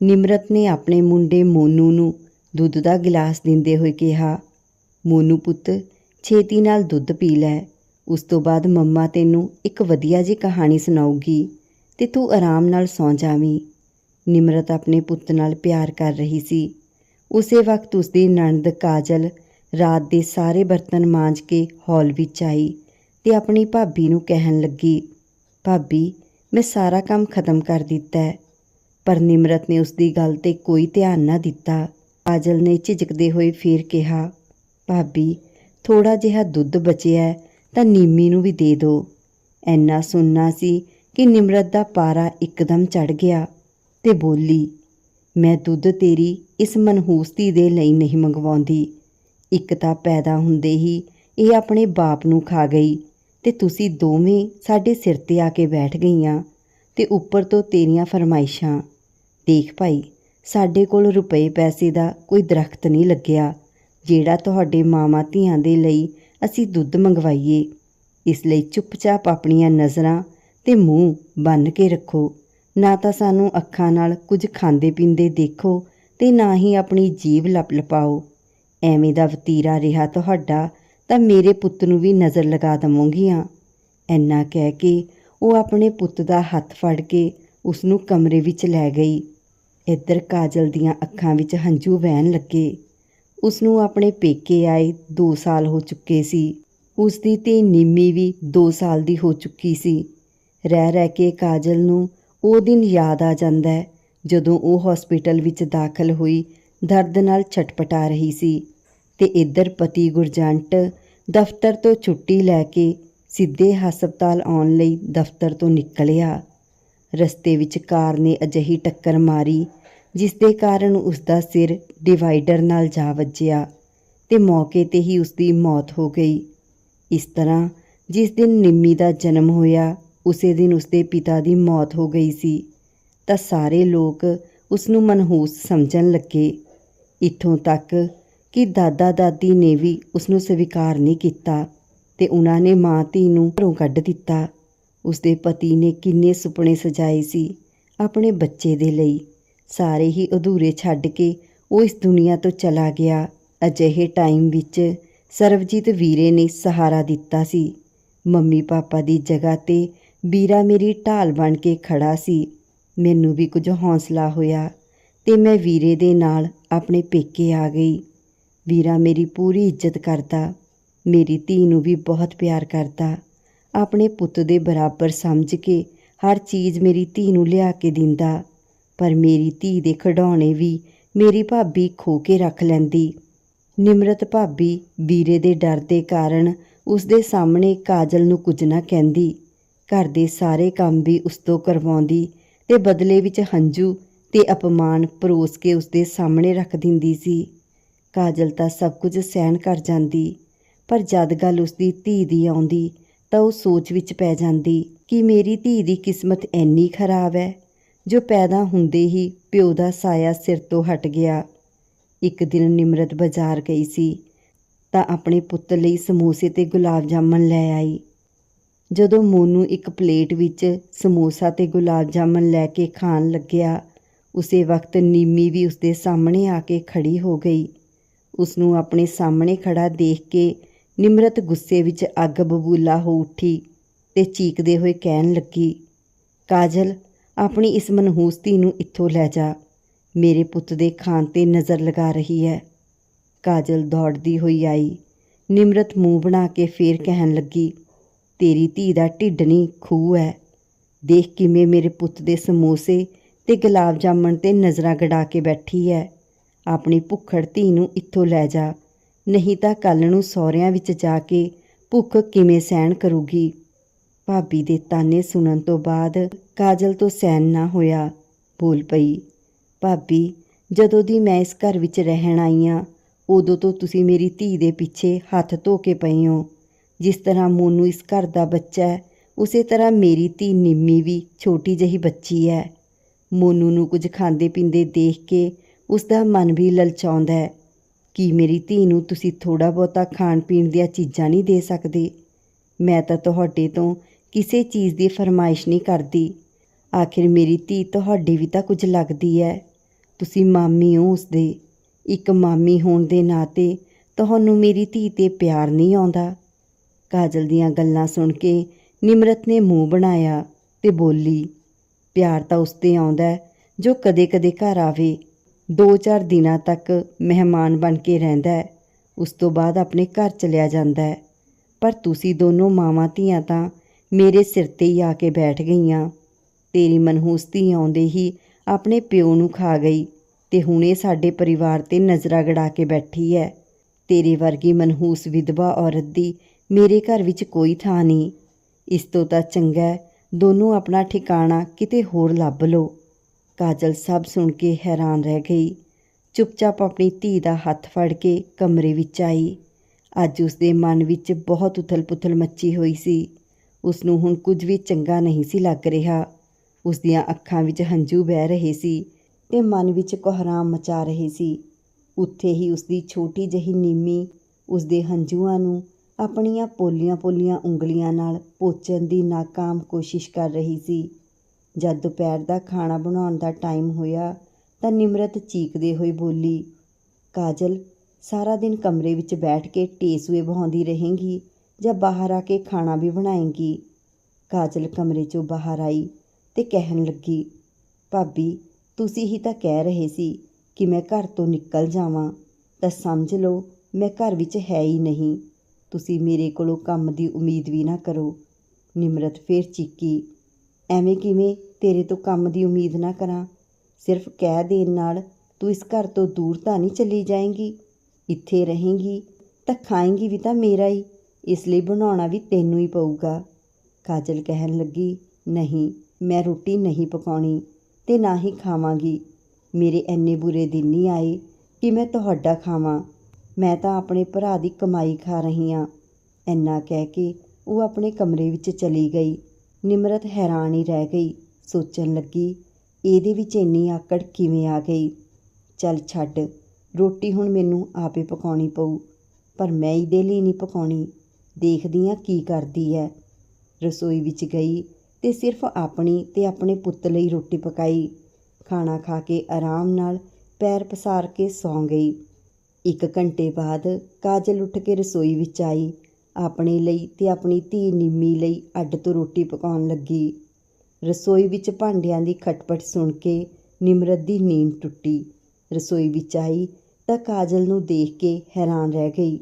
ਨਿਮਰਤ ਨੇ ਆਪਣੇ ਮੁੰਡੇ ਮੋਨੂ ਨੂੰ ਦੁੱਧ ਦਾ ਗਿਲਾਸ ਦਿੰਦੇ ਹੋਏ ਕਿਹਾ, ਮੋਨੂ ਪੁੱਤ, ਛੇਤੀ ਨਾਲ ਦੁੱਧ ਪੀ ਲੈ। ਉਸ ਤੋਂ ਬਾਅਦ ਮੰਮਾ ਤੈਨੂੰ ਇੱਕ ਵਧੀਆ ਜਿਹੀ ਕਹਾਣੀ ਸੁਣਾਉਗੀ ਤੇ ਤੂੰ ਆਰਾਮ ਨਾਲ ਸੌਂ ਜਾਵੀਂ। ਨਿਮਰਤ ਆਪਣੇ ਪੁੱਤ ਨਾਲ ਪਿਆਰ ਕਰ ਰਹੀ ਸੀ। ਉਸੇ ਵਕਤ ਉਸਦੀ ਨਣਦ ਕਾਜਲ ਰਾਤ ਦੇ ਸਾਰੇ ਬਰਤਨ ਮਾਂਜ ਕੇ ਹਾਲ ਵਿੱਚ ਆਈ ਤੇ ਆਪਣੀ ਭਾਬੀ ਨੂੰ ਕਹਿਣ ਲੱਗੀ, ਭਾਬੀ, ਮੈਂ ਸਾਰਾ ਕੰਮ ਖਤਮ ਕਰ ਦਿੱਤਾ ਹੈ। ਪਰ ਨਿਮਰਤ ਨੇ ਉਸਦੀ ਗੱਲ ਤੇ ਕੋਈ ਧਿਆਨ ਨਾ ਦਿੱਤਾ। ਕਾਜਲ ਨੇ ਝਿਜਕਦੇ ਹੋਏ ਫੇਰ ਕਿਹਾ, ਭਾਬੀ ਥੋੜਾ ਜਿਹਾ ਦੁੱਧ ਬਚਿਆ ਤਾਂ ਨੀਮੀ ਨੂੰ ਵੀ ਦੇ ਦਿਓ। ਐਨਾ ਸੁਣਨਾ ਸੀ ਕਿ ਨਿਮਰਤ ਦਾ ਪਾਰਾ ਇੱਕਦਮ ਚੜ ਗਿਆ ਤੇ ਬੋਲੀ, ਮੈਂ ਦੁੱਧ ਤੇਰੀ ਇਸ ਮਨਹੂਸਤੀ ਦੇ ਲਈ ਨਹੀਂ ਮੰਗਵਾਉਂਦੀ। ਇੱਕ ਤਾਂ ਪੈਦਾ ਹੁੰਦੇ ਹੀ ਇਹ ਆਪਣੇ ਬਾਪ ਨੂੰ ਖਾ ਗਈ ਤੇ ਤੁਸੀਂ ਦੋਵੇਂ ਸਾਡੇ ਸਿਰ ਤੇ ਆ ਕੇ ਬੈਠ ਗਈਆਂ ਤੇ ਉੱਪਰ ਤੋਂ ਤੇਰੀਆਂ ਫਰਮਾਇਸ਼ਾਂ ਦੇਖ ਭਾਈ, ਸਾਡੇ ਕੋਲ ਰੁਪਏ ਪੈਸੇ ਦਾ ਕੋਈ ਦਰਖਤ ਨਹੀਂ ਲੱਗਿਆ, ਜਿਹੜਾ ਤੁਹਾਡੇ ਮਾਮਾ ਧੀਆਂ ਦੇ ਲਈ ਅਸੀਂ ਦੁੱਧ ਮੰਗਵਾਈਏ। ਇਸ ਲਈ ਚੁੱਪਚਾਪ ਆਪਣੀਆਂ ਨਜ਼ਰਾਂ ਤੇ ਮੂੰਹ ਬੰਨ ਕੇ ਰੱਖੋ। ਨਾ ਤਾਂ ਸਾਨੂੰ ਅੱਖਾਂ ਨਾਲ ਕੁਝ ਖਾਂਦੇ ਪੀਂਦੇ ਦੇਖੋ ਤੇ ਨਾ ਹੀ ਆਪਣੀ ਜੀਭ ਲਪ ਲਪਾਓ। ਐਵੇਂ ਦਾ ਵਤੀਰਾ ਰਿਹਾ ਤੁਹਾਡਾ ਤਾਂ ਮੇਰੇ ਪੁੱਤ ਨੂੰ ਵੀ ਨਜ਼ਰ ਲਗਾ ਦਵਾਂਗੀਆਂ ਐਨਾ ਕਹਿ ਕੇ ਉਹ ਆਪਣੇ ਪੁੱਤ ਦਾ ਹੱਥ ਫੜ ਕੇ ਉਸ ਨੂੰ ਕਮਰੇ ਵਿੱਚ ਲੈ ਗਈ। ਇੱਧਰ ਕਾਜਲ ਦੀਆਂ ਅੱਖਾਂ ਵਿੱਚ ਹੰਝੂ ਵਹਿਣ ਲੱਗੇ। ਉਸ ਨੂੰ ਆਪਣੇ ਪੇਕੇ ਆਏ 2 ਸਾਲ ਹੋ ਚੁੱਕੇ ਸੀ। ਉਸ ਦੀ ਧੀ ਨਿੰਮੀ ਵੀ 2 ਸਾਲ ਦੀ ਹੋ ਚੁੱਕੀ ਸੀ। ਰਹਿ ਰਹਿ ਕੇ ਕਾਜਲ ਨੂੰ ਉਹ ਦਿਨ ਯਾਦ ਆ ਜਾਂਦਾ ਹੈ, ਜਦੋਂ ਉਹ ਹਸਪੀਟਲ ਵਿੱਚ ਦਾਖਲ ਹੋਈ, ਦਰਦ ਨਾਲ ਛਟਪਟਾ ਰਹੀ ਸੀ ਤੇ ਇੱਧਰ ਪਤੀ ਗੁਰਜੰਟ ਦਫ਼ਤਰ ਤੋਂ ਛੁੱਟੀ ਲੈ ਕੇ ਸਿੱਧੇ ਹਸਪਤਾਲ ਆਉਣ ਲਈ ਦਫ਼ਤਰ ਤੋਂ ਨਿਕਲਿਆ। ਰਸਤੇ ਵਿੱਚ ਕਾਰ ਨੇ ਅਜਿਹੀ ਟੱਕਰ ਮਾਰੀ ਜਿਸ ਦੇ ਕਾਰਨ ਉਸ ਦਾ ਸਿਰ ਡਿਵਾਈਡਰ ਨਾਲ ਜਾ ਵੱਜਿਆ ਤੇ ਮੌਕੇ ਤੇ ਹੀ ਉਸ ਦੀ ਮੌਤ ਹੋ ਗਈ। ਇਸ ਤਰ੍ਹਾਂ ਜਿਸ ਦਿਨ ਨਿੰਮੀ ਦਾ ਜਨਮ ਹੋਇਆ, ਉਸੇ ਦਿਨ ਉਸ ਦੇ ਪਿਤਾ ਦੀ ਮੌਤ ਹੋ ਗਈ ਸੀ। ਤਾਂ ਸਾਰੇ ਲੋਕ ਉਸ ਨੂੰ ਮਨਹੂਸ ਸਮਝਣ ਲੱਗੇ। ਇੱਥੋਂ ਤੱਕ ਕਿ ਦਾਦਾ ਦਾਦੀ ਨੇ ਵੀ ਉਸ ਨੂੰ ਸਵੀਕਾਰ ਨਹੀਂ ਕੀਤਾ ਤੇ ਉਹਨਾਂ ਨੇ ਮਾਂ ਧੀ ਨੂੰ ਘਰੋਂ ਕੱਢ ਦਿੱਤਾ। ਉਸਦੇ ਪਤੀ ਨੇ ਕਿੰਨੇ ਸੁਪਨੇ ਸਜਾਏ ਸੀ ਆਪਣੇ ਬੱਚੇ ਦੇ ਲਈ। ਸਾਰੇ ਹੀ ਅਧੂਰੇ ਛੱਡ ਕੇ ਉਹ ਇਸ ਦੁਨੀਆ ਤੋਂ ਚਲਾ ਗਿਆ। ਅਜਿਹੇ ਟਾਈਮ ਵਿੱਚ ਸਰਵਜੀਤ ਵੀਰੇ ਨੇ ਸਹਾਰਾ ਦਿੱਤਾ ਸੀ। ਮੰਮੀ ਪਾਪਾ ਦੀ ਜਗ੍ਹਾ ਤੇ ਵੀਰਾ ਮੇਰੀ ਢਾਲ ਬਣ ਕੇ ਖੜਾ ਸੀ। ਮੈਨੂੰ ਵੀ ਕੁਝ ਹੌਸਲਾ ਹੋਇਆ ਤੇ ਮੈਂ ਵੀਰੇ ਦੇ ਨਾਲ ਆਪਣੇ ਪੇਕੇ ਆ ਗਈ। ਵੀਰਾ ਮੇਰੀ ਪੂਰੀ ਇੱਜ਼ਤ ਕਰਦਾ, ਮੇਰੀ ਧੀ ਨੂੰ ਵੀ ਬਹੁਤ ਪਿਆਰ ਕਰਦਾ। ਆਪਣੇ ਪੁੱਤ ਦੇ ਬਰਾਬਰ ਸਮਝ ਕੇ ਹਰ ਚੀਜ਼ ਮੇਰੀ ਧੀ ਨੂੰ ਲਿਆ ਕੇ ਦਿੰਦਾ, ਪਰ ਮੇਰੀ ਧੀ ਦੇ ਖਿਡੌਣੇ ਵੀ ਮੇਰੀ ਭਾਬੀ ਖੋ ਕੇ ਰੱਖ ਲੈਂਦੀ। ਨਿਮਰਤ ਭਾਬੀ ਵੀਰੇ ਦੇ ਡਰ ਦੇ ਕਾਰਨ ਉਸ ਦੇ ਸਾਹਮਣੇ ਕਾਜਲ ਨੂੰ ਕੁਝ ਨਾ ਕਹਿੰਦੀ। ਘਰ ਦੇ ਸਾਰੇ ਕੰਮ ਵੀ ਉਸ ਤੋਂ ਕਰਵਾਉਂਦੀ ਤੇ ਬਦਲੇ ਵਿੱਚ ਹੰਝੂ ਤੇ ਅਪਮਾਨ ਪਰੋਸ ਕੇ ਉਸ ਦੇ ਸਾਹਮਣੇ ਰੱਖ ਦਿੰਦੀ ਸੀ। ਕਾਜਲ ਤਾਂ ਸਭ ਕੁਝ ਸਹਿਣ ਕਰ ਜਾਂਦੀ, ਪਰ ਜਦ ਗੱਲ ਉਸ ਦੀ ਧੀ ਦੀ ਆਉਂਦੀ ਤਾਂ ਉਹ ਸੋਚ ਵਿੱਚ ਪੈ ਜਾਂਦੀ ਕਿ ਮੇਰੀ ਧੀ ਦੀ ਕਿਸਮਤ ਇੰਨੀ ਖਰਾਬ ਹੈ, ਜੋ ਪੈਦਾ ਹੁੰਦੇ ਹੀ ਪਿਓ ਦਾ ਸਾਇਆ ਸਿਰ ਤੋਂ ਹਟ ਗਿਆ। ਇੱਕ ਦਿਨ ਨਿਮਰਤ ਬਾਜ਼ਾਰ ਗਈ ਸੀ, ਤਾਂ ਆਪਣੇ ਪੁੱਤ ਲਈ ਸਮੋਸੇ ਤੇ ਗੁਲਾਬ ਜਾਮਨ ਲੈ ਆਈ। ਜਦੋਂ ਮੋਨੂ ਇੱਕ ਪਲੇਟ ਵਿੱਚ ਸਮੋਸਾ ਤੇ ਗੁਲਾਬ ਜਾਮਨ ਲੈ ਕੇ ਖਾਣ ਲੱਗਿਆ, ਉਸੇ ਵਕਤ ਨੀਮੀ ਵੀ ਉਸਦੇ ਸਾਹਮਣੇ ਆ ਕੇ ਖੜੀ ਹੋ ਗਈ। ਉਸ ਨੂੰ ਆਪਣੇ ਸਾਹਮਣੇ ਖੜਾ ਦੇਖ ਕੇ ਨਿਮਰਤ ਗੁੱਸੇ ਵਿੱਚ ਅੱਗ ਬਬੂਲਾ ਹੋ ਉੱਠੀ ਤੇ ਚੀਕਦੇ ਹੋਏ ਕਹਿਣ ਲੱਗੀ, ਕਾਜਲ, ਆਪਣੀ ਇਸ ਮਨਹੂਸ ਧੀ ਨੂੰ ਇੱਥੋਂ ਲੈ ਜਾ। ਮੇਰੇ ਪੁੱਤ ਦੇ ਖਾਣ ਤੇ ਨਜ਼ਰ ਲਗਾ ਰਹੀ ਹੈ। ਕਾਜਲ ਦੌੜਦੀ ਹੋਈ ਆਈ। ਨਿਮਰਤ ਮੂੰਹ ਬਣਾ ਕੇ ਫੇਰ ਕਹਿਣ ਲੱਗੀ, ਤੇਰੀ ਧੀ ਦਾ ਢਿੱਡ ਨਹੀਂ ਖੂਹ ਹੈ। ਦੇਖ ਕਿਵੇਂ ਮੇਰੇ ਪੁੱਤ ਦੇ ਸਮੋਸੇ ਤੇ ਗੁਲਾਬ ਜਾਮਣ ਤੇ ਨਜ਼ਰਾਂ ਗੜਾ ਕੇ ਬੈਠੀ ਹੈ। ਆਪਣੀ ਭੁੱਖੜ ਧੀ ਨੂੰ ਇੱਥੋਂ ਲੈ ਜਾ। ਨਹੀਂ ਤਾਂ ਕੱਲ ਨੂੰ ਸਹੁਰਿਆਂ ਵਿੱਚ ਜਾ ਕੇ ਭੁੱਖ ਕਿਵੇਂ ਸਹਿਣ ਕਰੂਗੀ? ਭਾਬੀ ਦੇ ਤਾਨੇ ਸੁਣਨ ਤੋਂ ਬਾਅਦ ਕਾਜਲ ਤੋਂ ਸਹਿਣ ਨਾ ਹੋਇਆ, ਬੋਲ ਪਈ, ਭਾਬੀ, ਜਦੋਂ ਦੀ ਮੈਂ ਇਸ ਘਰ ਵਿੱਚ ਰਹਿਣ ਆਈ ਹਾਂ ਉਦੋਂ ਤੋਂ ਤੁਸੀਂ ਮੇਰੀ ਧੀ ਦੇ ਪਿੱਛੇ ਹੱਥ ਧੋ ਕੇ ਪਏ ਹੋ। ਜਿਸ ਤਰ੍ਹਾਂ ਮੋਨੂ ਇਸ ਘਰ ਦਾ ਬੱਚਾ ਹੈ, ਉਸੇ ਤਰ੍ਹਾਂ ਮੇਰੀ ਧੀ ਨਿੰਮੀ ਵੀ ਛੋਟੀ ਜਿਹੀ ਬੱਚੀ ਹੈ। ਮੋਨੂ ਨੂੰ ਕੁਝ ਖਾਂਦੇ ਪੀਂਦੇ ਦੇਖ ਕੇ ਉਸ ਦਾ ਮਨ ਵੀ ਲਲਚਾਉਂਦਾ ਹੈ। ਕੀ ਮੇਰੀ ਧੀ ਨੂੰ ਤੁਸੀਂ ਥੋੜਾ ਬਹੁਤਾ ਖਾਣ ਪੀਣ ਦੀਆਂ ਚੀਜ਼ਾਂ ਨਹੀਂ ਦੇ ਸਕਦੇ। ਮੈਂ ਤਾਂ ਤੁਹਾਡੇ ਤੋਂ ਕਿਸੇ ਚੀਜ਼ ਦੀ ਫਰਮਾਇਸ਼ ਨਹੀਂ ਕਰਦੀ। ਆਖਿਰ ਮੇਰੀ ਧੀ ਤੁਹਾਡੀ ਵੀ ਤਾਂ ਕੁਝ ਲੱਗਦੀ ਹੈ। ਤੁਸੀਂ ਮਾਮੀ ਹੋ ਉਸਦੇ। ਇੱਕ ਮਾਮੀ ਹੋਣ ਦੇ ਨਾਤੇ ਤੁਹਾਨੂੰ ਮੇਰੀ ਧੀ ਤੇ ਪਿਆਰ ਨਹੀਂ ਆਉਂਦਾ। ਕਾਜਲ ਦੀਆਂ ਗੱਲਾਂ ਸੁਣ ਕੇ ਨਿਮਰਤ ਨੇ ਮੂੰਹ ਬਣਾਇਆ ਤੇ ਬੋਲੀ, ਪਿਆਰ ਤਾਂ ਉਸ ਤੇ ਆਉਂਦਾ ਜੋ ਕਦੇ-ਕਦੇ ਘਰ ਆਵੇ। ਦੋ ਚਾਰ ਦਿਨਾਂ ਤੱਕ ਮਹਿਮਾਨ ਬਣ ਕੇ ਰਹਿੰਦਾ ਹੈ। ਉਸ ਤੋਂ ਬਾਅਦ ਆਪਣੇ ਘਰ ਚਲਿਆ ਜਾਂਦਾ ਹੈ। ਪਰ ਤੁਸੀਂ ਦੋਨੋਂ ਮਾਵਾਂ ਧੀਆਂ ਤਾਂ ਮੇਰੇ ਸਿਰ ਤੇ ਹੀ ਆ ਕੇ ਬੈਠ ਗਈਆਂ। ਤੇਰੀ ਮਨਹੂਸ ਧੀ ਆਉਂਦੇ ਹੀ ਆਪਣੇ ਪਿਓ ਨੂੰ ਖਾ ਗਈ ਤੇ ਹੁਣੇ ਸਾਡੇ ਪਰਿਵਾਰ ਤੇ ਨਜ਼ਰਾਂ ਗੜਾ ਕੇ ਬੈਠੀ ਹੈ। ਤੇਰੇ ਵਰਗੀ ਮਨਹੂਸ ਵਿਧਵਾ ਔਰਤ ਦੀ ਮੇਰੇ ਘਰ ਵਿੱਚ ਕੋਈ ਥਾਂ ਨਹੀਂ। ਇਸ ਤੋਂ ਤਾਂ ਚੰਗਾ ਦੋਨੋਂ ਆਪਣਾ ਠਿਕਾਣਾ ਕਿਤੇ ਹੋਰ ਲੱਭ ਲਓ। ਕਾਜਲ ਸਭ ਸੁਣ ਕੇ ਹੈਰਾਨ ਰਹਿ ਗਈ। ਚੁੱਪਚਾਪ ਆਪਣੀ ਧੀ ਦਾ ਹੱਥ ਫੜ ਕੇ ਕਮਰੇ ਵਿੱਚ ਆਈ। ਅੱਜ ਉਸਦੇ ਮਨ ਵਿੱਚ ਬਹੁਤ ਉਥਲ-ਪੁਥਲ ਮੱਚੀ ਹੋਈ ਸੀ। ਉਸ ਨੂੰ ਹੁਣ ਕੁਝ ਵੀ ਚੰਗਾ ਨਹੀਂ ਸੀ ਲੱਗ ਰਿਹਾ। ਉਸ ਦੀਆਂ ਅੱਖਾਂ ਵਿੱਚ ਹੰਝੂ ਵਹਿ ਰਹੇ ਸੀ ਤੇ ਮਨ ਵਿੱਚ ਕੋਹਰਾਮ ਮਚਾ ਰਹੇ ਸੀ। ਉੱਥੇ ਹੀ ਉਸਦੀ ਛੋਟੀ ਜਿਹੀ ਨੀਮੀ ਉਸਦੇ ਹੰਝੂਆਂ ਨੂੰ ਆਪਣੀਆਂ ਪੋਲੀਆਂ-ਪੋਲੀਆਂ ਉਂਗਲੀਆਂ ਨਾਲ ਪੋਚਣ ਦੀ ਨਾਕਾਮ ਕੋਸ਼ਿਸ਼ ਕਰ ਰਹੀ ਸੀ। ਜਦ ਦੁਪਹਿਰ ਦਾ ਖਾਣਾ ਬਣਾਉਣ ਦਾ ਟਾਈਮ ਹੋਇਆ ਤਾਂ ਨਿਮਰਤ ਚੀਕਦੇ ਹੋਏ ਬੋਲੀ, ਕਾਜਲ, ਸਾਰਾ ਦਿਨ ਕਮਰੇ ਵਿੱਚ ਬੈਠ ਕੇ ਟੇਸੂਏ ਬਹਾਉਂਦੀ ਰਹੇਂਗੀ ਜਾਂ ਬਾਹਰ ਆ ਕੇ ਖਾਣਾ ਵੀ ਬਣਾਏਂਗੀ? ਕਾਜਲ ਕਮਰੇ 'ਚੋਂ ਬਾਹਰ ਆਈ ਤੇ ਕਹਿਣ ਲੱਗੀ, ਭਾਬੀ, ਤੁਸੀਂ ਹੀ ਤਾਂ ਕਹਿ ਰਹੇ ਸੀ ਕਿ ਮੈਂ ਘਰ ਤੋਂ ਨਿਕਲ ਜਾਵਾਂ। ਤਾਂ ਸਮਝ ਲਓ, ਮੈਂ ਘਰ ਵਿੱਚ ਹੈ ਹੀ ਨਹੀਂ। ਤੁਸੀਂ ਮੇਰੇ ਕੋਲੋਂ ਕੰਮ ਦੀ ਉਮੀਦ ਵੀ ਨਾ ਕਰੋ। ਨਿਮਰਤ ਫੇਰ ਚੀਕੀ, ਐਵੇਂ ਕਿਵੇਂ ਤੇਰੇ ਤੋਂ ਕੰਮ ਦੀ ਉਮੀਦ ਨਾ ਕਰਾਂ। ਸਿਰਫ ਕਹਿ ਦੇਣ ਨਾਲ ਤੂੰ ਇਸ ਘਰ ਤੋਂ ਦੂਰ ਤਾਂ ਨਹੀਂ ਚਲੀ ਜਾਏਂਗੀ। ਇੱਥੇ ਰਹੇਂਗੀ, ਤਾਂ ਖਾਏਂਗੀ ਵੀ ਤਾਂ ਮੇਰਾ ਹੀ। ਇਸ ਲਈ ਬਣਾਉਣਾ ਵੀ ਤੈਨੂੰ ਹੀ ਪਊਗਾ। ਕਾਜਲ ਕਹਿਣ ਲੱਗੀ, ਨਹੀਂ, ਮੈਂ ਰੋਟੀ ਨਹੀਂ ਪਕਾਉਣੀ ਤੇ ਨਾ ਹੀ ਖਾਵਾਂਗੀ। ਮੇਰੇ ਐਨੇ ਬੁਰੇ ਦਿਨ ਨਹੀਂ ਆਏ ਕਿ ਮੈਂ ਤੁਹਾਡਾ ਖਾਵਾਂ। ਮੈਂ ਤਾਂ ਆਪਣੇ ਭਰਾ ਦੀ ਕਮਾਈ ਖਾ ਰਹੀ ਹਾਂ ਇੰਨਾ ਕਹਿ ਕੇ ਉਹ ਆਪਣੇ ਕਮਰੇ ਵਿੱਚ ਚਲੀ ਗਈ। ਨਿਮਰਤ ਹੈਰਾਨ ਹੀ ਰਹਿ ਗਈ। ਸੋਚਣ ਲੱਗੀ, ਇਹਦੇ ਵਿੱਚ ਇੰਨੀ ਆਕੜ ਕਿਵੇਂ ਆ ਗਈ? ਚੱਲ ਛੱਡ, ਰੋਟੀ ਹੁਣ ਮੈਨੂੰ ਆਪੇ ਪਕਾਉਣੀ ਪਊ, ਪਰ ਮੈਂ ਇਹਦੇ ਲਈ ਨਹੀਂ ਪਕਾਉਣੀ। ਦੇਖਦੀ ਹਾਂ ਕੀ ਕਰਦੀ ਹੈ। ਰਸੋਈ ਵਿੱਚ ਗਈ ਤੇ ਸਿਰਫ ਆਪਣੀ ਤੇ ਆਪਣੇ ਪੁੱਤ ਲਈ ਰੋਟੀ ਪਕਾਈ। ਖਾਣਾ ਖਾ ਕੇ ਆਰਾਮ ਨਾਲ ਪੈਰ ਪਸਾਰ ਕੇ ਸੌਂ ਗਈ। ਇੱਕ ਘੰਟੇ ਬਾਅਦ ਕਾਜਲ ਉੱਠ ਕੇ ਰਸੋਈ ਵਿੱਚ ਆਈ। ਆਪਣੇ ਲਈ ਤੇ ਆਪਣੀ ਧੀ ਨਿੰਮੀ ਲਈ ਅੱਡ ਤੋਂ ਰੋਟੀ ਪਕਾਉਣ ਲੱਗੀ। ਰਸੋਈ ਵਿੱਚ ਭਾਂਡਿਆਂ ਦੀ ਖਟਪਟ ਸੁਣ ਕੇ ਨਿਮਰਤ ਦੀ ਨੀਂਦ ਟੁੱਟੀ। ਰਸੋਈ ਵਿੱਚ ਆਈ ਤਾਂ ਕਾਜਲ ਨੂੰ ਦੇਖ ਕੇ ਹੈਰਾਨ ਰਹਿ ਗਈ।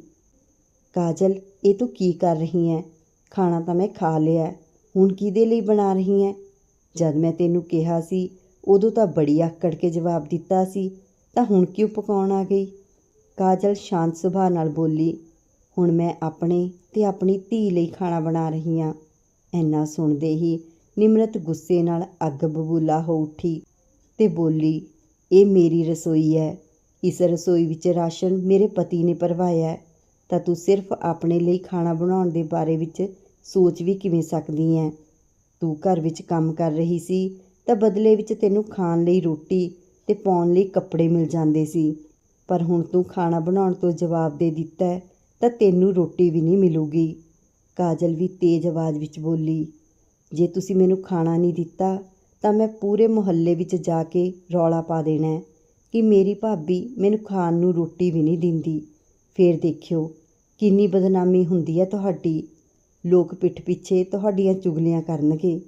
ਕਾਜਲ, ਇਹ ਤੂੰ ਕੀ ਕਰ ਰਹੀ ਹੈ ਖਾਣਾ ਤਾਂ ਮੈਂ ਖਾ ਲਿਆ। ਹੁਣ ਕਿਹਦੇ ਲਈ ਬਣਾ ਰਹੀ ਹੈ ਜਦ ਮੈਂ ਤੈਨੂੰ ਕਿਹਾ ਸੀ, ਉਦੋਂ ਤਾਂ ਬੜੀ ਆਕੜ ਕੇ ਜਵਾਬ ਦਿੱਤਾ ਸੀ, ਤਾਂ ਹੁਣ ਕਿਉਂ ਪਕਾਉਣ ਆ ਗਈ? ਕਾਜਲ ਸ਼ਾਂਤ ਸੁਭਾਅ ਨਾਲ ਬੋਲੀ, ਹੁਣ ਮੈਂ ਆਪਣੇ ਤੇ ਆਪਣੀ ਧੀ ਲਈ ਖਾਣਾ ਬਣਾ ਰਹੀ ਹਾਂ ਇੰਨਾ ਸੁਣਦੇ ਹੀ ਨਿਮਰਤ ਗੁੱਸੇ ਨਾਲ ਅੱਗ ਬਬੂਲਾ ਹੋ ਉੱਠੀ ਤੇ ਬੋਲੀ, ਇਹ ਮੇਰੀ ਰਸੋਈ ਹੈ। ਇਸ ਰਸੋਈ ਵਿੱਚ ਰਾਸ਼ਨ ਮੇਰੇ ਪਤੀ ਨੇ ਭਰਵਾਇਆ ਤਾਂ ਤੂੰ ਸਿਰਫ ਆਪਣੇ ਲਈ ਖਾਣਾ ਬਣਾਉਣ ਦੇ ਬਾਰੇ ਵਿੱਚ ਸੋਚ ਵੀ ਕਿਵੇਂ ਸਕਦੀ ਹੈ? ਤੂੰ ਘਰ ਵਿੱਚ ਕੰਮ ਕਰ ਰਹੀ ਸੀ ਤਾਂ ਬਦਲੇ ਵਿੱਚ ਤੈਨੂੰ ਖਾਣ ਲਈ ਰੋਟੀ ਤੇ ਪਾਉਣ ਲਈ ਕੱਪੜੇ ਮਿਲ ਜਾਂਦੇ ਸੀ। ਪਰ ਹੁਣ ਤੂੰ ਖਾਣਾ ਬਣਾਉਣ ਤੋਂ ਜਵਾਬ ਦੇ ਦਿੱਤਾ ਤਾਂ ਤੈਨੂੰ ਰੋਟੀ ਵੀ ਨਹੀਂ ਮਿਲੂਗੀ। ਕਾਜਲ ਵੀ ਤੇਜ਼ ਆਵਾਜ਼ ਵਿੱਚ ਬੋਲੀ ਜੇ ਤੁਸੀਂ ਮੈਨੂੰ ਖਾਣਾ ਨਹੀਂ ਦਿੱਤਾ, ਤਾਂ ਮੈਂ ਪੂਰੇ ਮੁਹੱਲੇ ਵਿੱਚ ਜਾ ਕੇ ਰੌਲਾ ਪਾ ਦੇਣਾ ਕਿ ਮੇਰੀ ਭਾਬੀ ਮੈਨੂੰ ਖਾਣ ਨੂੰ ਰੋਟੀ ਵੀ ਨਹੀਂ ਦਿੰਦੀ। ਫੇਰ ਦੇਖਿਓ, ਕਿੰਨੀ ਬਦਨਾਮੀ ਹੁੰਦੀ ਹੈ ਤੁਹਾਡੀ। ਲੋਕ ਪਿੱਠ ਪਿੱਛੇ ਤੁਹਾਡੀਆਂ ਚੁਗਲੀਆਂ ਕਰਨਗੇ।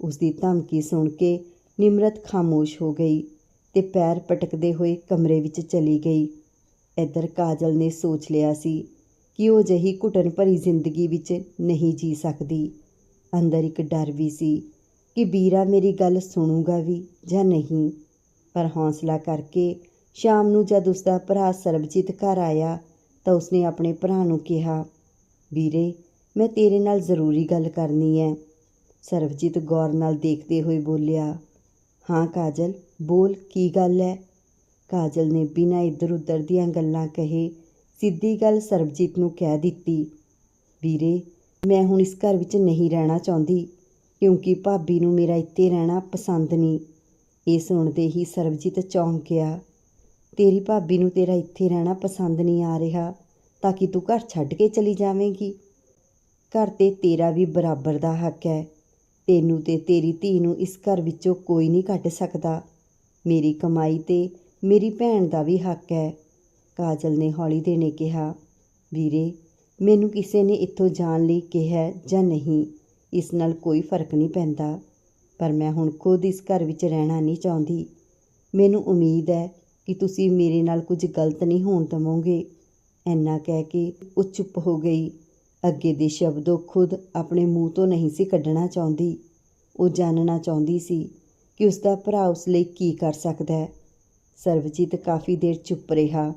ਉਸ ਦੀ ਧਮਕੀ ਸੁਣ ਕੇ ਨਿਮਰਤ ਖਾਮੋਸ਼ ਹੋ ਗਈ ਤੇ ਪੈਰ ਪਟਕਦੇ ਹੋਏ ਕਮਰੇ ਵਿੱਚ ਚਲੀ ਗਈ। ਇੱਧਰ ਕਾਜਲ ਨੇ ਸੋਚ ਲਿਆ ਸੀ ਕਿ ਉਹ ਜਹੀ ਘੁਟਨ ਭਰੀ ਜ਼ਿੰਦਗੀ ਵਿੱਚ ਨਹੀਂ ਜੀ ਸਕਦੀ। ਅੰਦਰ ਇੱਕ ਡਰ ਵੀ ਸੀ ਕਿ ਵੀਰਾ ਮੇਰੀ ਗੱਲ ਸੁਣੂਗਾ ਵੀ ਜਾਂ ਨਹੀਂ। ਪਰ ਹੌਸਲਾ ਕਰਕੇ ਸ਼ਾਮ ਨੂੰ ਜਦ ਉਸਦਾ ਭਰਾ ਸਰਬਜੀਤ ਘਰ ਆਇਆ ਤਾਂ ਉਸਨੇ ਆਪਣੇ ਭਰਾ ਨੂੰ ਕਿਹਾ, ਵੀਰੇ, ਮੈਂ ਤੇਰੇ ਨਾਲ ਜ਼ਰੂਰੀ ਗੱਲ ਕਰਨੀ ਹੈ। ਸਰਬਜੀਤ ਗੌਰ ਨਾਲ ਦੇਖਦੇ ਹੋਏ ਬੋਲਿਆ, ਹਾਂ ਕਾਜਲ, ਬੋਲ, ਕੀ ਗੱਲ ਹੈ? ਕਾਜਲ ਨੇ ਬਿਨਾਂ ਇੱਧਰ ਉੱਧਰ ਦੀਆਂ ਗੱਲਾਂ ਕਹੇ ਸਿੱਧੀ ਗੱਲ ਸਰਬਜੀਤ ਨੂੰ ਕਹਿ ਦਿੱਤੀ, ਵੀਰੇ ਮੈਂ ਹੁਣ ਇਸ ਘਰ ਵਿੱਚ ਨਹੀਂ ਰਹਿਣਾ ਚਾਹੁੰਦੀ, ਕਿਉਂਕਿ ਭਾਬੀ ਨੂੰ ਮੇਰਾ ਇੱਥੇ ਰਹਿਣਾ ਪਸੰਦ ਨਹੀਂ। ਇਹ ਸੁਣਦੇ ਹੀ ਸਰਬਜੀਤ ਚੌਂਕ ਗਿਆ। ਤੇਰੀ ਭਾਬੀ ਨੂੰ ਤੇਰਾ ਇੱਥੇ ਰਹਿਣਾ ਪਸੰਦ ਨਹੀਂ ਆ ਰਿਹਾ, ਤਾਂ ਕਿ ਤੂੰ ਘਰ ਛੱਡ ਕੇ ਚਲੀ ਜਾਵੇਂਗੀ? ਘਰ ਤੇ ਤੇਰਾ ਵੀ ਬਰਾਬਰ ਦਾ ਹੱਕ ਹੈ। ਤੈਨੂੰ ਤੇ ਤੇਰੀ ਧੀ ਨੂੰ ਇਸ ਘਰ ਵਿੱਚੋਂ ਕੋਈ ਨਹੀਂ ਕੱਢ ਸਕਦਾ। ਮੇਰੀ ਕਮਾਈ ਤੇ ਮੇਰੀ ਭੈਣ ਦਾ ਵੀ ਹੱਕ ਹੈ, ਕਾਜਲ ਨੇ ਹੌਲੀ ਦੇ ਨੇ ਕਿਹਾ। ਵੀਰੇ ਮੈਨੂੰ ਕਿਸੇ ਨੇ ਇੱਥੋਂ ਜਾਣ ਲਈ ਕਿਹਾ ਜਾਂ ਨਹੀਂ, ਇਸ ਨਾਲ ਕੋਈ ਫ਼ਰਕ ਨਹੀਂ ਪੈਂਦਾ। ਪਰ ਮੈਂ ਹੁਣ ਖੁਦ ਇਸ ਘਰ ਵਿੱਚ ਰਹਿਣਾ ਨਹੀਂ ਚਾਹੁੰਦੀ। ਮੈਨੂੰ ਉਮੀਦ ਹੈ ਕਿ ਤੁਸੀਂ ਮੇਰੇ ਨਾਲ ਕੁਝ ਗਲਤ ਨਹੀਂ ਹੋਣ ਦਵੋਗੇ। ਐਨਾ ਕਹਿ ਕੇ ਉਹ ਚੁੱਪ ਹੋ ਗਈ। ਅੱਗੇ ਦੇ ਸ਼ਬਦ ਉਹ ਖੁਦ ਆਪਣੇ ਮੂੰਹ ਤੋਂ ਨਹੀਂ ਸੀ ਕੱਢਣਾ ਚਾਹੁੰਦੀ। ਉਹ ਜਾਣਨਾ ਚਾਹੁੰਦੀ ਸੀ ਕਿ ਉਸ ਦਾ ਭਰਾ ਉਸ ਲਈ ਕੀ ਕਰ ਸਕਦਾ ਹੈ। ਸਰਬਜੀਤ ਕਾਫੀ ਦੇਰ ਚੁੱਪ ਰਿਹਾ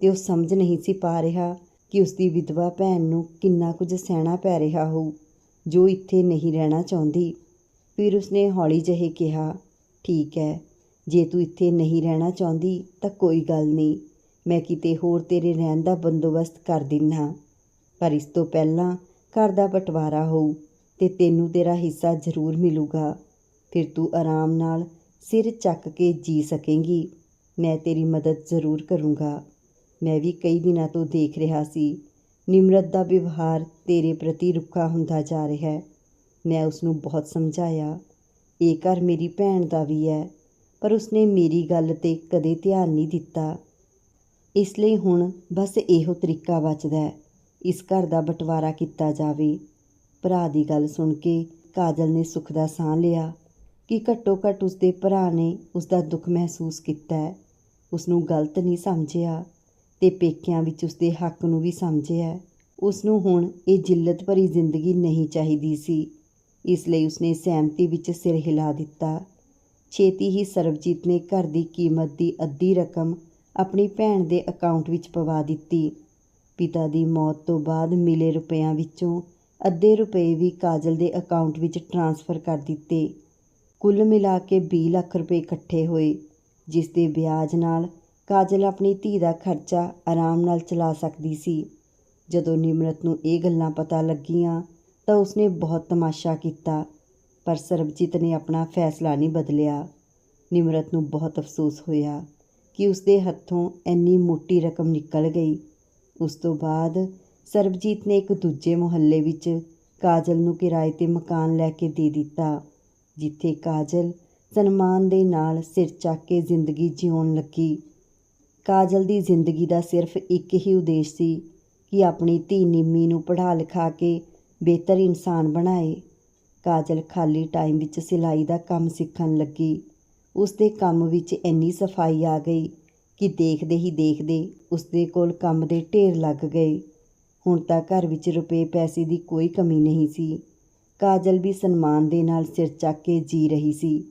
ਤੇ ਉਹ ਸਮਝ ਨਹੀਂ ਸੀ ਪਾ ਰਿਹਾ ਕਿ ਉਸ ਦੀ ਵਿਧਵਾ ਭੈਣ ਨੂੰ ਕਿੰਨਾ ਕੁਝ ਸਹਿਣਾ ਪੈ ਰਿਹਾ ਹੋਊ, ਜੋ ਇੱਥੇ ਨਹੀਂ ਰਹਿਣਾ ਚਾਹੁੰਦੀ। ਫਿਰ ਉਸਨੇ ਹੌਲੀ ਜਿਹੇ ਕਿਹਾ, ਠੀਕ ਹੈ, ਜੇ ਤੂੰ ਇੱਥੇ ਨਹੀਂ ਰਹਿਣਾ ਚਾਹੁੰਦੀ ਤਾਂ ਕੋਈ ਗੱਲ ਨਹੀਂ, ਮੈਂ ਕਿਤੇ ਹੋਰ ਤੇਰੇ ਰਹਿਣ ਦਾ ਬੰਦੋਬਸਤ ਕਰ ਦਿੰਨਾ। ਪਰ ਇਸ ਤੋਂ ਪਹਿਲਾਂ ਘਰ ਦਾ ਬਟਵਾਰਾ ਹੋਊ ਤੇ ਤੈਨੂੰ ਤੇਰਾ ਹਿੱਸਾ ਜ਼ਰੂਰ ਮਿਲੂਗਾ। ਫਿਰ ਤੂੰ ਆਰਾਮ ਨਾਲ ਸਿਰ ਚੱਕ ਕੇ ਜੀ ਸਕੇਂਗੀ। ਮੈਂ ਤੇਰੀ ਮਦਦ ਜ਼ਰੂਰ ਕਰੂੰਗਾ। ਮੈਂ ਵੀ ਕਈ ਦਿਨਾਂ ਤੋਂ ਦੇਖ ਰਿਹਾ ਸੀ। ਨਿਮਰਤ ਦਾ ਵਿਵਹਾਰ ਤੇਰੇ ਪ੍ਰਤੀ ਰੁੱਖਾ ਹੁੰਦਾ ਜਾ ਰਿਹਾ ਹੈ। ਮੈਂ ਉਸ ਨੂੰ ਬਹੁਤ ਸਮਝਾਇਆ। ਇਹ ਘਰ ਮੇਰੀ ਭੈਣ ਦਾ ਵੀ ਹੈ, ਪਰ ਉਸਨੇ ਮੇਰੀ ਗੱਲ ਤੇ ਕਦੇ ਧਿਆਨ ਨਹੀਂ ਦਿੱਤਾ। ਇਸ ਲਈ ਹੁਣ ਬਸ ਇਹੋ ਤਰੀਕਾ ਬਚਦਾ ਹੈ। ਇਸ ਘਰ ਦਾ ਬਟਵਾਰਾ ਕੀਤਾ ਜਾਵੇ। ਭਰਾ ਦੀ ਗੱਲ ਸੁਣ ਕੇ ਕਾਜਲ ਨੇ ਸੁੱਖ ਦਾ ਸਾਹ ਲਿਆ ਕਿ ਘੱਟੋ ਘੱਟ ਉਸਦੇ ਭਰਾ ਨੇ ਉਸ ਦਾ ਦੁੱਖ ਮਹਿਸੂਸ ਕੀਤਾ ਹੈ। ਉਸ ਨੂੰ ਗਲਤ ਨਹੀਂ ਸਮਝਿਆ। ਤੇ ਪੇਕਿਆਂ ਵਿੱਚ ਉਸਦੇ ਹੱਕ ਨੂੰ ਵੀ ਸਮਝਿਆ। ਉਸ ਨੂੰ ਹੁਣ ਇਹ ਜਿੱਲਤ ਭਰੀ ਜ਼ਿੰਦਗੀ ਨਹੀਂ ਚਾਹੀਦੀ ਸੀ। ਇਸ ਲਈ ਉਸਨੇ ਸਹਿਮਤੀ ਵਿੱਚ ਸਿਰ ਹਿਲਾ ਦਿੱਤਾ। ਛੇਤੀ ਹੀ ਸਰਬਜੀਤ ਨੇ ਘਰ ਦੀ ਕੀਮਤ ਦੀ ਅੱਧੀ ਰਕਮ ਆਪਣੀ ਭੈਣ ਦੇ ਅਕਾਊਂਟ ਵਿੱਚ ਪਵਾ ਦਿੱਤੀ। ਪਿਤਾ ਦੀ ਮੌਤ ਤੋਂ ਬਾਅਦ ਮਿਲੇ ਰੁਪਇਆਂ ਵਿੱਚੋਂ ਅੱਧੇ ਰੁਪਏ ਵੀ ਕਾਜਲ ਦੇ ਅਕਾਊਂਟ ਵਿੱਚ ਟ੍ਰਾਂਸਫਰ ਕਰ ਦਿੱਤੇ। ਕੁੱਲ ਮਿਲਾ ਕੇ 20 ਲੱਖ ਰੁਪਏ ਇਕੱਠੇ ਹੋਏ, ਜਿਸ ਦੇ ਵਿਆਜ ਨਾਲ ਕਾਜਲ ਆਪਣੀ ਧੀ ਦਾ ਖਰਚਾ ਆਰਾਮ ਨਾਲ ਚਲਾ ਸਕਦੀ ਸੀ। ਜਦੋਂ ਨਿਮਰਤ ਨੂੰ ਇਹ ਗੱਲਾਂ ਪਤਾ ਲੱਗੀਆਂ, ਤਾਂ ਉਸਨੇ ਬਹੁਤ ਤਮਾਸ਼ਾ ਕੀਤਾ, ਪਰ ਸਰਬਜੀਤ ਨੇ ਆਪਣਾ ਫੈਸਲਾ ਨਹੀਂ ਬਦਲਿਆ। ਨਿਮਰਤ ਨੂੰ ਬਹੁਤ ਅਫਸੋਸ ਹੋਇਆ ਕਿ ਉਸਦੇ ਹੱਥੋਂ ਇੰਨੀ ਮੋਟੀ ਰਕਮ ਨਿਕਲ ਗਈ। ਉਸ ਤੋਂ ਬਾਅਦ ਸਰਬਜੀਤ ਨੇ ਇੱਕ ਦੂਜੇ ਮੁਹੱਲੇ ਵਿੱਚ ਕਾਜਲ ਨੂੰ ਕਿਰਾਏ ਤੇ ਮਕਾਨ ਲੈ ਕੇ ਦੇ ਦਿੱਤਾ, ਜਿੱਥੇ ਕਾਜਲ ਸਨਮਾਨ ਦੇ ਨਾਲ ਸਿਰ ਚੱਕ ਕੇ ਜ਼ਿੰਦਗੀ ਜਿਉਣ ਲੱਗੀ। ਕਾਜਲ ਦੀ ਜ਼ਿੰਦਗੀ ਦਾ ਸਿਰਫ ਇੱਕ ਹੀ ਉਦੇਸ਼ ਸੀ ਕਿ ਆਪਣੀ ਧੀ ਨਿੰਮੀ ਨੂੰ ਪੜ੍ਹਾ ਲਿਖਾ ਕੇ ਬਿਹਤਰ ਇਨਸਾਨ ਬਣਾਏ। ਕਾਜਲ ਖਾਲੀ ਟਾਈਮ ਵਿੱਚ ਸਿਲਾਈ ਦਾ ਕੰਮ ਸਿੱਖਣ ਲੱਗੀ। ਉਸ ਦੇ ਕੰਮ ਵਿੱਚ ਇੰਨੀ ਸਫ਼ਾਈ ਆ ਗਈ ਕਿ ਦੇਖਦੇ ਹੀ ਦੇਖਦੇ ਉਸ ਦੇ ਕੋਲ ਕੰਮ ਦੇ ਢੇਰ ਲੱਗ ਗਏ। ਹੁਣ ਤਾਂ ਘਰ ਵਿੱਚ ਰੁਪਏ ਪੈਸੇ ਦੀ ਕੋਈ ਕਮੀ ਨਹੀਂ ਸੀ। ਕਾਜਲ ਵੀ ਸਨਮਾਨ ਦੇ ਨਾਲ ਸਿਰ ਚੱਕ ਕੇ ਜੀ ਰਹੀ ਸੀ।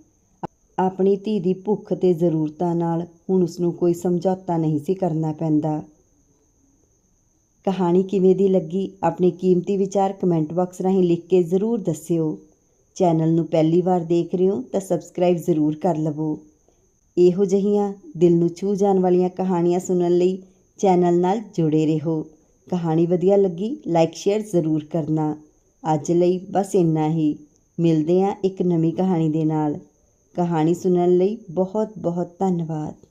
ਆਪਣੀ ਧੀ ਦੀ ਭੁੱਖ ਤੇ ਜ਼ਰੂਰਤਾਂ ਨਾਲ ਹੁਣ ਉਸਨੂੰ ਕੋਈ ਸਮਝੌਤਾ ਨਹੀਂ ਸੀ ਕਰਨਾ ਪੈਂਦਾ। ਕਹਾਣੀ ਕਿਵੇਂ ਦੀ ਲੱਗੀ, ਆਪਣੇ ਕੀਮਤੀ ਵਿਚਾਰ ਕਮੈਂਟ ਬਾਕਸ ਰਾਹੀਂ ਲਿਖ ਕੇ ਜ਼ਰੂਰ ਦੱਸਿਓ। ਚੈਨਲ ਨੂੰ ਪਹਿਲੀ ਵਾਰ ਦੇਖ ਰਹੇ ਹੋ ਤਾਂ ਸਬਸਕ੍ਰਾਈਬ ਜ਼ਰੂਰ ਕਰ ਲਵੋ। ਇਹੋ ਜਿਹੀਆਂ ਦਿਲ ਨੂੰ ਛੂ ਜਾਣ ਵਾਲੀਆਂ ਕਹਾਣੀਆਂ ਸੁਣਨ ਲਈ ਚੈਨਲ ਨਾਲ ਜੁੜੇ ਰਹੋ। ਕਹਾਣੀ ਵਧੀਆ ਲੱਗੀ, ਲਾਈਕ, ਸ਼ੇਅਰ ਜ਼ਰੂਰ ਕਰਨਾ। ਅੱਜ ਲਈ ਬਸ ਇੰਨਾ ਹੀ। ਮਿਲਦੇ ਹਾਂ ਇੱਕ ਨਵੀਂ ਕਹਾਣੀ ਦੇ ਨਾਲ। ਕਹਾਣੀ ਸੁਣਨ ਲਈ ਬਹੁਤ ਬਹੁਤ ਧੰਨਵਾਦ।